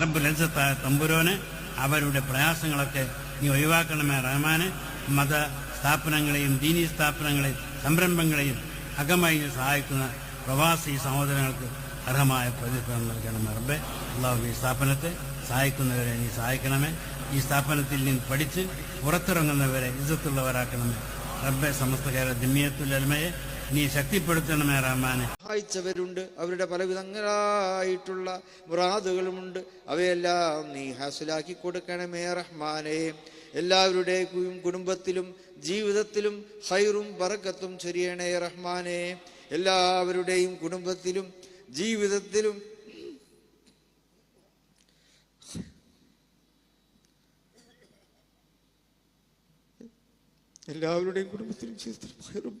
റബ്ബുൽ അൽസത്തായ തമ്പുരോന് അവരുടെ പ്രയാസങ്ങളൊക്കെ നീ ഒഴിവാക്കണമേ റഹ്മാന്. മത സ്ഥാപനങ്ങളെയും ദീനീ സ്ഥാപനങ്ങളെയും സംരംഭങ്ങളെയും അകമായി സഹായിക്കുന്ന പ്രവാസി സഹോദരങ്ങൾക്ക് അർഹമായ പ്രതിഫലം നൽകണമേ റബ്ബെ. അള്ളാഹു ഈ സ്ഥാപനത്തെ സഹായിക്കുന്നവരെ നീ സഹായിക്കണമേ. ഈ സ്ഥാപനത്തിൽ നിന്ന് പഠിച്ച് പുറത്തിറങ്ങുന്നവരെ ഇജ്ജത്തുള്ളവരാക്കണമേ റബ്ബെ സമസ്ത കേരള ദിമ്മിയത്തുൽ അൽമയെ നീ ശക്തിപ്പെടുത്തണമേ റഹ്മാനെ. സഹായിച്ചവരുണ്ട്. അവരുടെ പല വിധങ്ങളായിട്ടുള്ള മുറാദുകളുമുണ്ട്. അവയെല്ലാം നീ ഹാസിലാക്കി കൊടുക്കണമേ റഹ്മാനെ. എല്ലാവരുടെയും കുടുംബത്തിലും ജീവിതത്തിലും ഹൈറും ബറക്കത്തും ചൊരിയണേ റഹ്മാനെ. എല്ലാവരുടെയും കുടുംബത്തിലും ജീവിതത്തിലും എല്ലാവരുടെയും കുടുംബത്തിലും ജീവിതത്തിലും ഹൈറും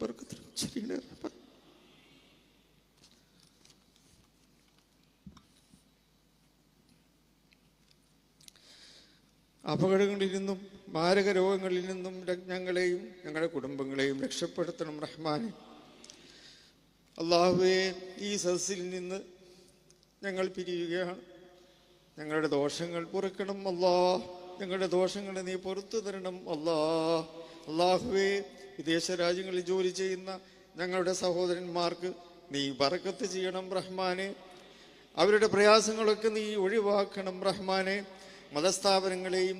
അപകടങ്ങളിൽ നിന്നും മാരക രോഗങ്ങളിൽ നിന്നും ഞങ്ങളെയും ഞങ്ങളുടെ കുടുംബങ്ങളെയും രക്ഷപ്പെടുത്തണം റഹ്മാനെ. അള്ളാഹുവെ ഈ സദസ്സിൽ നിന്ന് ഞങ്ങൾ പിരിയുകയാണ്. ഞങ്ങളുടെ ദോഷങ്ങൾ പൊറുക്കണം അല്ലാ ഞങ്ങളുടെ ദോഷങ്ങളെ നീ പുറത്തു തരണം അല്ലാ അള്ളാഹുവെ വിദേശ രാജ്യങ്ങളിൽ ജോലി ചെയ്യുന്ന ഞങ്ങളുടെ സഹോദരന്മാർക്ക് നീ ബറക്കത്ത് ചെയ്യണം റഹ്മാനെ. അവരുടെ പ്രയാസങ്ങളൊക്കെ നീ ഒഴിവാക്കണം റഹ്മാനെ. മതസ്ഥാപനങ്ങളെയും